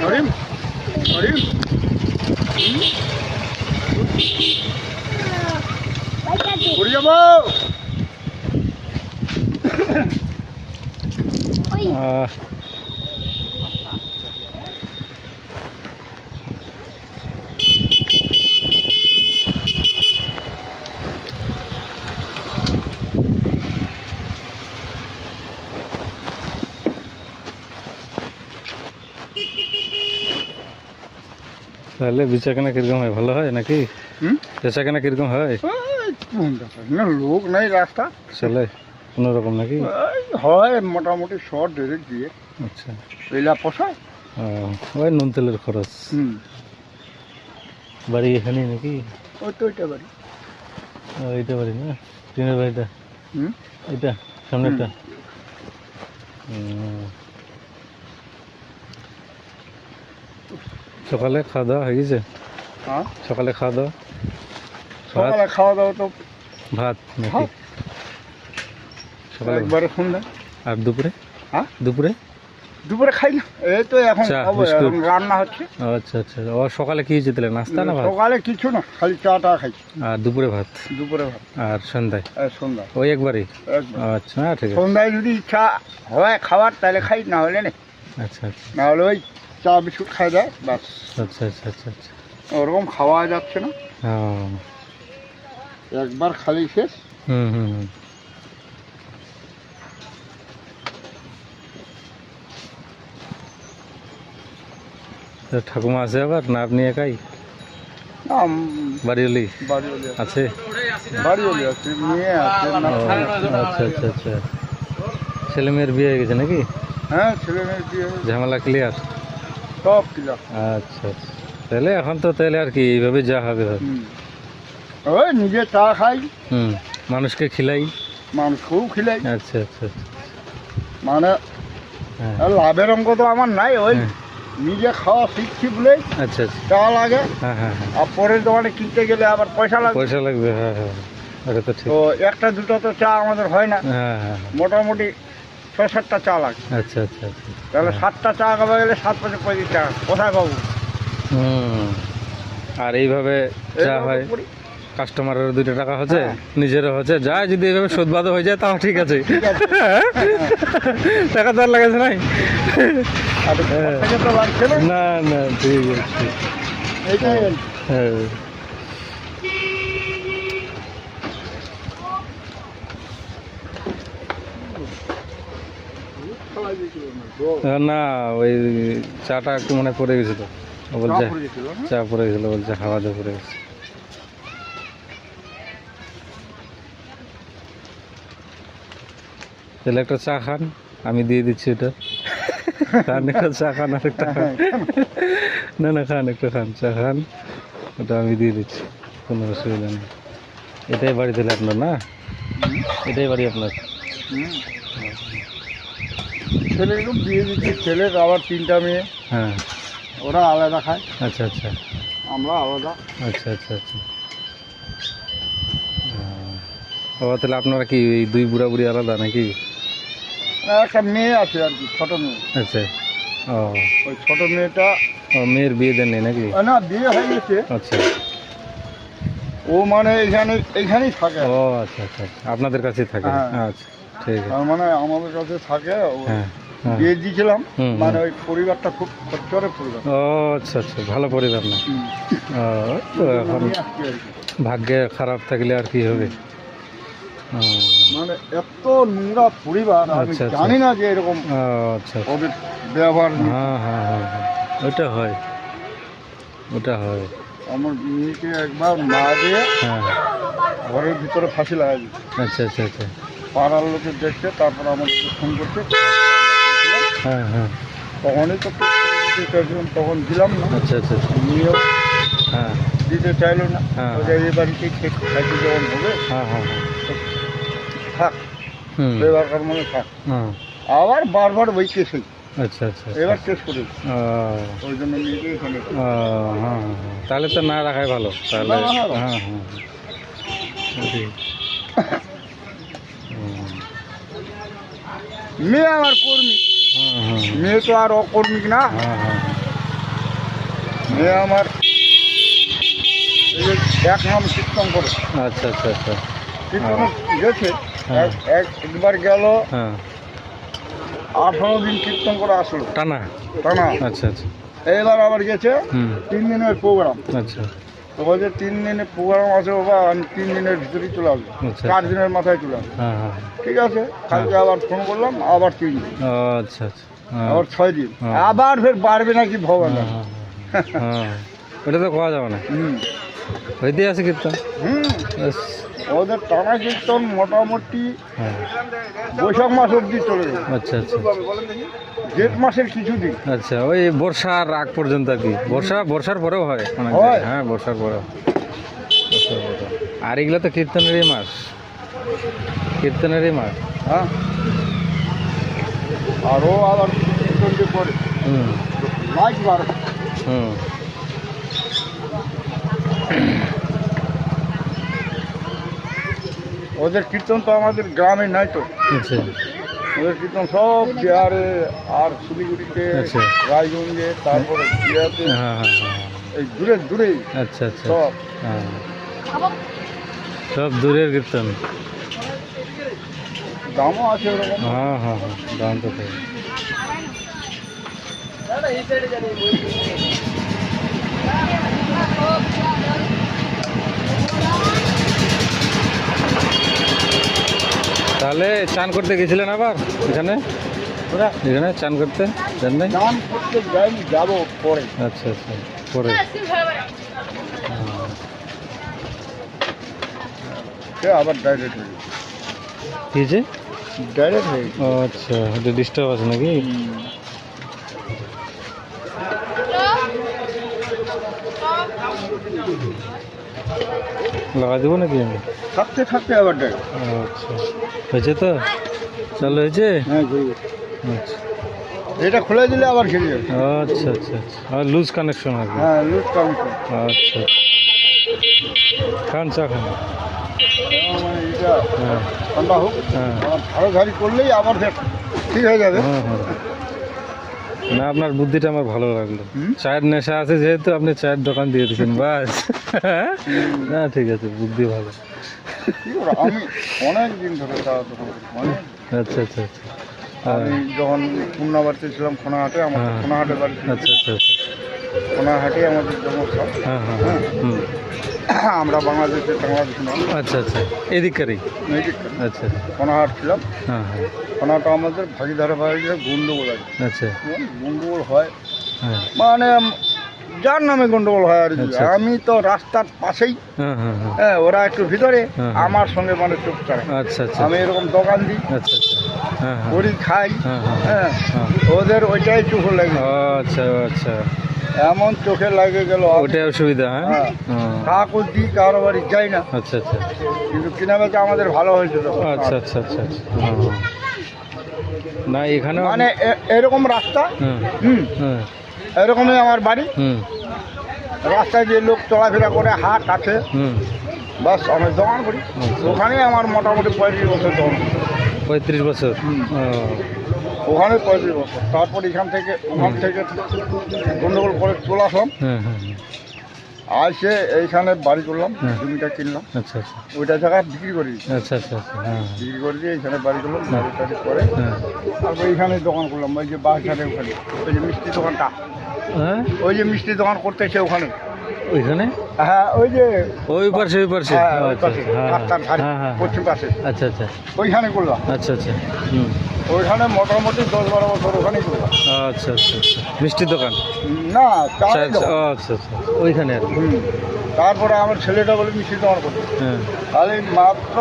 করিম করিম ঘুরে যাব আহ, তাহলে বেচাকেনা কীরকম হয়? ভালো হয় নাকি? বেচাকেনা কীরকম হয়? না লোক নাই রাস্তা। চলে? কোনো রকম নাকি? হয় মোটামুটি শর্ট ডেরেক দিয়ে। আচ্ছা। এইলা পোষায় ওই নুন তেলের খরচ। বাড়ি এখানেই নাকি? ওই তো ওইটা বাড়ি। ও, এইটা বাড়ি না? টিনের বাড়িটা? এটা সামনেটা হুম। সকালে খাওয়া দাওয়া হয়ে গেছে? হ্যাঁ সকালে খাওয়া দাওয়া সকালে খাওয়া দাওয়া তো ভাত নাকি? সকালে একবারে সন্ধ্যা আর দুপুরে? হ্যাঁ? দুপুরে? দুপুরে খাই না এই তো এখন রান্না হচ্ছে। আচ্ছা আচ্ছা। ও সকালে কি হয়েছে তাহলে? নাস্তা না ভাত? সকালে কিছু না খালি চা টা খাইছি। আর দুপুরে ভাত? দুপুরে ভাত। আর সন্ধ্যায়? সন্ধ্যা ওই একবারই। আচ্ছা হ্যাঁ ঠিক আছে। সন্ধ্যায় যদি ইচ্ছা হয় খাবার তাহলে খাই না হলে না আচ্ছা আচ্ছা। না হলে ওই চা বিস্কুট খাই দেয় বাস আচ্ছা আচ্ছা আচ্ছা আচ্ছা। ওরকম খাওয়া যাচ্ছে না। একবার খালি শেষ। হুম হুম হুম। ঠাকুমা আছে আবার? না আপনি একাই? বাড়িওলি আছে। আছে? আছে মেয়ে আছে আচ্ছা আচ্ছা আচ্ছা। ছেলে মেয়ের বিয়ে হয়ে গেছে নাকি? হ্যাঁ ছেলে মেয়ে বিয়ে ঝামেলা ক্লিয়ার সব কিলা। আচ্ছা। তাহলে এখন তো তাহলে আর কি এইভাবে যা হবে। ওই নিজে চা খাই। হুম মানুষকে খিলাই। মাংসও খিলাই। আচ্ছা আচ্ছা আচ্ছা। মানে হ্যাঁ। লাভের অঙ্ক তো আমার নাই ওই হ্যাঁ। নিজে খাওয়া শিখছি বলেই আচ্ছা আচ্ছা। চা লাগে। হ্যাঁ হ্যাঁ হ্যাঁ। আর পরের দোকানে কিনতে গেলে আবার পয়সা লাগে পয়সা লাগবে হ্যাঁ হ্যাঁ তো একটা দুটো তো চা আমাদের হয় না। হ্যাঁ হ্যাঁ। মোটামুটি ছয় সাতটা চা লাগে আচ্ছা আচ্ছা আচ্ছা। তাহলে সাতটা চা খাওয়া গেলে সাত পাঁচে পঁয়ত্রিশ টাকা। কোথায় পাবো? হুম। আর এইভাবে যা হয়। কাস্টমারের দুইটা টাকা হচ্ছে হ্যাঁ। নিজেরও হচ্ছে। যা যদি এইভাবে শোধবাদ হয়ে যায় তাও ঠিক আছে। ঠিক আছে। টাকা তো আর লাগাছে নাই। না। না না ঠিক আছে। হ্যাঁ। না ওই চাটা একটু মনে পড়ে গেছিল। বলছে চা পড়ে গেছিল বলছে হাওয়া দিয়ে পড়ে গেছে। তাহলে একটা চা খান আমি দিয়ে দিচ্ছি এটা। খান একটা চা খান আর একটা খান। না না খান একটা খান চা খান ওটা আমি দিয়ে দিচ্ছি কোনো অসুবিধা নেই। এটাই বাড়ি তাহলে আপনার না এটাই বাড়ি আপনার? ছেলেকে বিয়ে দিচ্ছি। ছেলের আবার তিনটা মেয়ে। হ্যাঁ। ওরা আলাদা খায়। আচ্ছা আচ্ছা। আমরা আলাদা। আচ্ছা আচ্ছা আচ্ছা। ও তাহলে আপনারা কি এই দুই বুড়া বুড়ি আলাদা নাকি? একটা মেয়ে আছে আর কি ছোট মেয়ে। আচ্ছা। ও। ওই ছোট মেয়েটা ও মেয়ের বিয়ে দেননি নাকি? না বিয়ে হয়ে গেছে। আচ্ছা। ও মানে এইখানে এইখানেই থাকে। ও আচ্ছা আচ্ছা। আপনাদের কাছেই থাকে। হ্যাঁ। আচ্ছা ঠিক আছে। মানে আমাদের কাছে থাকে। ও হ্যাঁ। বিয়ে দিয়েছিলাম মানে ওই পরিবারটা খুব খরচরের পরিবার। ও আচ্ছা আচ্ছা ভালো পরিবার না। তো এখন। ভাগ্যে খারাপ থাকলে আর কি হবে? মানে এত নোংরা পরিবার আমি আচ্ছা, আচ্ছা। জানি না যে এরকম আচ্ছা আচ্ছা। ব্যবহার হ্যাঁ হ্যাঁ হ্যাঁ হ্যাঁ। ওটা হয়। ওটা হয়। আমার মেয়েকে একবার মা দিয়ে হ্যাঁ। ঘরের ভিতরে ফাঁসি লাগাই আচ্ছা আচ্ছা আচ্ছা। পাড়ার লোকে দেখছে তারপর আমাকে ফোন করছে। হ্যাঁ হ্যাঁ। তখনই তো তখন দিলাম না। আচ্ছা আচ্ছা আচ্ছা। নিয়েও হ্যাঁ। দিতে চাইলো না। হ্যাঁ। বলছে, এই বাড়িতেই ঠিক খাইতে যখন হবে হ্যাঁ হ্যাঁ হ্যাঁ। থাক। হুম। মনে থাক। হ্যাঁ। আবার বারবার ওই কেসেই আচ্ছা আচ্ছা আচ্ছা। এবার কেস করে ও, ওই জন্য হ্যাঁ হ্যাঁ হ্যাঁ। তাহলে তো না রাখাই ভালো। তাহলে হ্যাঁ হ্যাঁ। হ্যাঁ। মেয়ে আমার কর্মী। মেয়ে তো আর অকর্মিক না? হ্যাঁ হ্যাঁ মেয়ে আমার এক নাম কীর্তন করে আচ্ছা আচ্ছা আচ্ছা। কীর্তন গেছে। হ্যাঁ। এক- এক একবার গেল হ্যাঁ। আঠারো দিন কীর্তন করে আসলো। টানা? টানা। আচ্ছা আচ্ছা। এইবার আবার গেছে তিন দিনের প্রোগ্রাম আচ্ছা। বলছে তিন দিনের প্রোগ্রাম আছে বাবা আমি তিন দিনের ভিতরেই চলে আসব। আচ্ছা। চার দিনের মাথায় চলে আসব। হ্যাঁ হ্যাঁ। ঠিক আছে কালকে আবার ফোন করলাম আবার তিন দিন। আচ্ছা আচ্ছা। হ্যাঁ। আবার ছয় দিন। হ্যাঁ। আবার ফের বাড়বে নাকি ভগবান হ্যাঁ, হ্যাঁ, হ্যাঁ। ওটা তো খাওয়া যাবে না। হুম। হইতে আছে কীর্তন। হুম। ওদের টানা কীর্তন মোটামুটি হ্যাঁ। বৈশাখ মাস অব্দি চলে যাবে আচ্ছা আচ্ছা। জেঠ মাসের কিছু দিন। আচ্ছা ওই বর্ষার আগ পর্যন্ত আর কি। বর্ষা বর্ষার পরেও হয়। হ্যাঁ বর্ষার পরেও। বর্ষার পরেও। আর এগুলো তো কীর্তনেরই মাস। কীর্তনেরই মাস। হ্যাঁ। আরও আবার কীর্তন যে করে। হুম। লাইট বার। হুম। ওদের কীর্তন তো আমাদের গ্রামে নাই তো। আচ্ছা। ওদের কীর্তন সব বিহারে আর শিলিগুড়িতে আচ্ছা। রায়গঞ্জে তারপরে বিহারে হ্যাঁ হ্যাঁ হ্যাঁ এই দূরে দূরেই আচ্ছা আচ্ছা। সব। হ্যাঁ। সব দূরের কীর্তন। দামও আছে ওরকম। হ্যাঁ হ্যাঁ হ্যাঁ দাম তো থাকে। তাহলে চান করতে গেছিলেন আবার এখানে? এখানে চান করতে নাই? যাব পরে। আচ্ছা আচ্ছা পরে। আবার ডাইরেক্ট হয়ে গেছে। ডাইরেক্ট হয়ে আচ্ছা ডিস্টার্ব আছে নাকি? লাগা দেবো নাকি আমি? থাকতে থাকতে আবার আচ্ছা। হয়েছে তো? চালু হয়েছে? হ্যাঁ আচ্ছা। এটা খুলে দিলে আবার ঘিরে যাবে। আচ্ছা আচ্ছা আচ্ছা। আর লুজ কানেকশন কি হ্যাঁ লুজ কাউন্টার আচ্ছা খান চা খান। মানে হ্যাঁ। ঠান্ডা হোক। হ্যাঁ। ঝাড়াঝাড়ি করলেই আবার ঠিক হয়ে যাবে। হ্যাঁ হ্যাঁ। না আপনার বুদ্ধিটা আমার ভালো লাগল। চায়ের নেশা আছে যেহেতু আপনি চায়ের দোকান দিয়ে দিচ্ছেন বাস। না ঠিক আছে বুদ্ধি ভালো। আমি অনেক দিন ধরে চা দোকান আচ্ছা আচ্ছা আচ্ছা। হ্যাঁ, আমি যখন খুলনাবাড়িতে ছিলাম খোনাহাটে আমার হ্যাঁ। খোনাহাটে বাড়ি আচ্ছা আচ্ছা আচ্ছা। খোনাহাটে আমাদের জন্মস্থল। হ্যাঁ হ্যাঁ। হ্যাঁ। হুম। আমরা বাংলাদেশে বাংলাদেশ আচ্ছা আচ্ছা। এদিককারই। আচ্ছা। খোনাহাট ছিলাম। হ্যাঁ হ্যাঁ। আমাদের ভাগিদারে ভাগিদারে গন্ডগোল আছে। আচ্ছা। হুম, গন্ডগোল হয়। হ্যাঁ। মানে যার নামে গন্ডগোল হয় আর কি। আচ্ছা। আমি তো রাস্তার পাশেই। হ্যাঁ হ্যাঁ হ্যাঁ। হ্যাঁ ওরা একটু ভিতরে হ্যাঁ। আমার সঙ্গে মানে চুপচাপ আচ্ছা আচ্ছা। আমি এরকম দোকান দিই। আচ্ছা আচ্ছা। হ্যাঁ হ্যাঁ। করি খাই। হ্যাঁ হ্যাঁ হ্যাঁ। হ্যাঁ ওদের ওইটাই চোখ লাগে। আচ্ছা আচ্ছা। এমন চোখে লাগে গেল ওটাই অসুবিধা হ্যাঁ? হ্যাঁ। হুম। দিই কারও বাড়ি যাই না। আচ্ছা আচ্ছা। কিন্তু কিনা বেচা আমাদের ভালো হয়েছিল। আচ্ছা আচ্ছা আচ্ছা আচ্ছা। না এখানে মানে এরকম রাস্তা? হুম। এরকমই আমার বাড়ি। হুম। রাস্তায় যে লোক চলাফেরা করে হাট আছে। হুম। বাস আমি দোকান করি। আচ্ছা। ওখানে আমার মোটামুটি পঁয়ত্রিশ বছর দোকান। পঁয়ত্রিশ বছর। ওখানে পঁয়ত্রিশ বছর তারপর এখান থেকে ওখান থেকে গন্ডগোল করে চলে আসলাম। হ্যাঁ হ্যাঁ হ্যাঁ। আসে এইখানে বাড়ি করলাম জমিটা কিনলাম। আচ্ছা আচ্ছা। ওইটা জায়গা বিক্রি করি। আচ্ছা আচ্ছা আচ্ছা হ্যাঁ বিক্রি করে দিয়ে এখানে বাড়ি করলাম বাড়ি টাড়ি করে। তারপর এইখানে দোকান করলাম ওই যে বাসঘাটে ওখানে। ওই যে মিষ্টি দোকানটা। ওই যে মিষ্টি দোকান করতেছে ওখানে। ওইখানে? হ্যাঁ ওই যে ওই পাশে ওই পাশে। হ্যাঁ আচ্ছা, হ্যাঁ, হ্যাঁ পশ্চিম পাশে। আচ্ছা আচ্ছা। ওইখানে করলাম। আচ্ছা আচ্ছা হুম। ওইখানে মোটামুটি দশ বারো বছর ওখানেই করলাম। আচ্ছা আচ্ছা আচ্ছা। মিষ্টির দোকান? না আচ্ছা আচ্ছা আচ্ছা আচ্ছা। ওইখানে আর। তারপরে আমার ছেলেটা বলে মিষ্টি দোকান করতে। হ্যাঁ। তাহলে মাত্র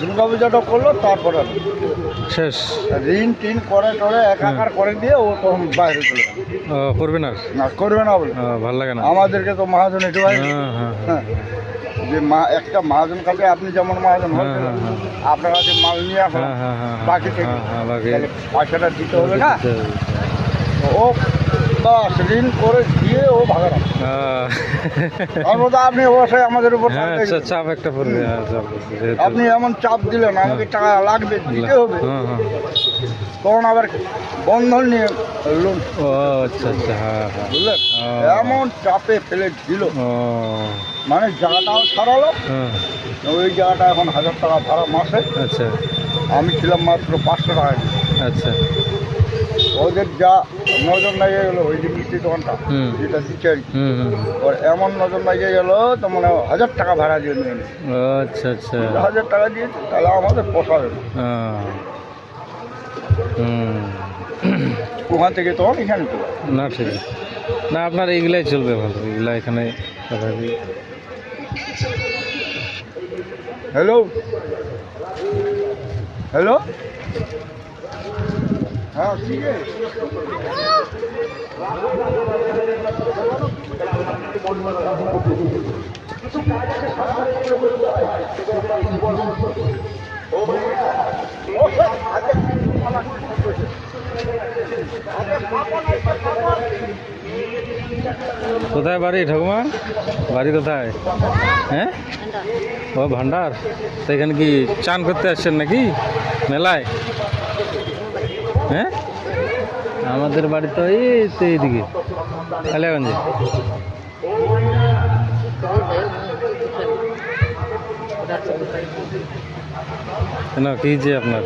দুর্গা পূজাটা করল তারপরে। শেষ। ঋণ টিন করে টরে একাকার করে দিয়ে ও তখন বাইরে চলে গেল। ও, করবেন আর না করবে না বলে। ভালো লাগে না? আমাদেরকে তো মহাজন একটু হ্যাঁ হ্যাঁ হ্যাঁ। হ্যাঁ। যে মা একটা মহাজন খাবে আপনি যেমন মহাজন আপনার কাছে মাল নিয়ে হ্যাঁ বাকি থেকে পয়সাটা দিতে হবে না? হবে। তো ঋণ করে দিয়ে ও ভাগা আহ, আপনি অবশ্যই আমাদের উপর হ্যাঁ চাপ আচ্ছা চাপ একটা পড়বে হ্যাঁ আপনি এমন চাপ দিলেন আমাকে টাকা লাগবে দিতে হবে। হ্যাঁ হ্যাঁ। তখন আবার বন্ধন নিয়ে লোন আচ্ছা আচ্ছা হ্যাঁ হ্যাঁ। বুঝলেন। এমন চাপে ফেলে দিল। মানে জায়গাটাও ছাড়ালো হ্যাঁ। ওই জায়গাটা এখন হাজার টাকা ভাড়া মাসে। আচ্ছা। আমি ছিলাম মাত্র পাঁচশো টাকা। আচ্ছা। ওদের যা নজর লাগিয়ে গেলো ওই যে মিষ্টি দোকানটা। যেটা দিচ্ছে আর কি। ওর এমন নজর লাগিয়ে গেলো তো মানে হাজার টাকা ভাড়া দিয়ে নিয়ে আচ্ছা আচ্ছা। হাজার টাকা দিয়েছে তাহলে আমাদের পোষাবে ওখান থেকে তখন এখানে চলে না ঠিক আছে। না আপনার এইগুলাই চলবে ভালো এগুলা এখানে হ্যালো হ্যালো হ্যাঁ ঠিক আছে কোথায় বাড়ি ঠাকুমা? বাড়ি কোথায়? হ্যাঁ? ও ভান্ডার। তো এখানে কি চান করতে আসছেন নাকি? মেলায়? হ্যাঁ? আমাদের বাড়ি তো এই এইদিকে কালিয়াগঞ্জে। কেন কি যে আপনার?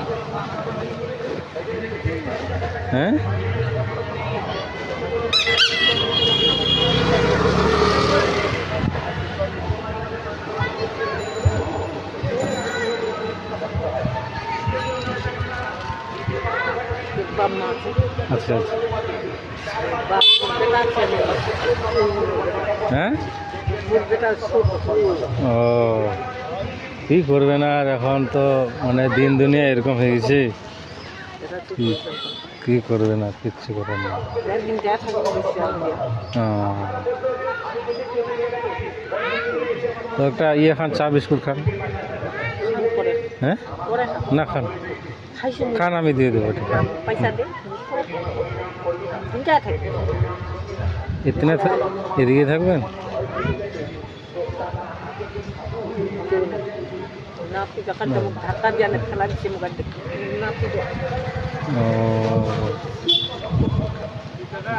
হ্যাঁ? আচ্ছা আচ্ছা। হ্যাঁ? ও কি করবেন আর এখন তো মানে দিন দুনিয়া এরকম হয়ে গেছে। কি কি করবেন আর কিচ্ছু করার না। তো একটা ইয়ে খান চা বিস্কুট খান। হ্যাঁ? না খান। খান আমি দিয়ে দেবো পয়সা দে। ইতনে এদিকে থাকবেন?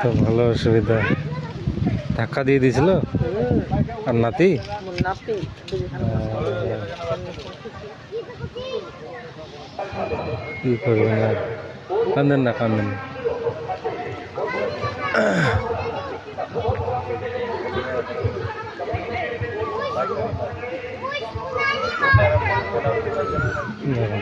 তো ভালো অসুবিধা। ধাক্কা দিয়ে দিয়েছিল? আর নাতি? নাপি কি করবেন আর কান্দেন না কান্দেন না। দেখুন।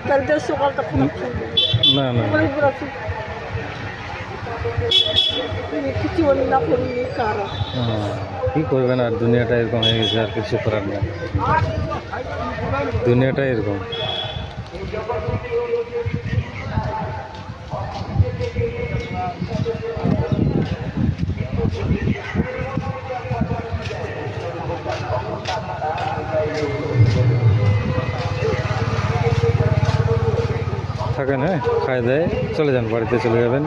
আর তার দেশ সকালটা খুব না না অনেক বড় আছে কিছু বলি না করি কারণ হ্যাঁ, কি করবেন আর দুনিয়াটা এরকম হয়ে গেছে আর কিছু করার নেই দুনিয়াটা এরকম থাকেন হ্যাঁ খায় দেয় চলে যান বাড়িতে চলে যাবেন।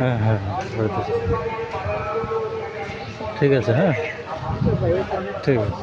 হ্যাঁ হ্যাঁ হ্যাঁ, বাড়িতে ঠিক আছে হ্যাঁ। ঠিক আছে।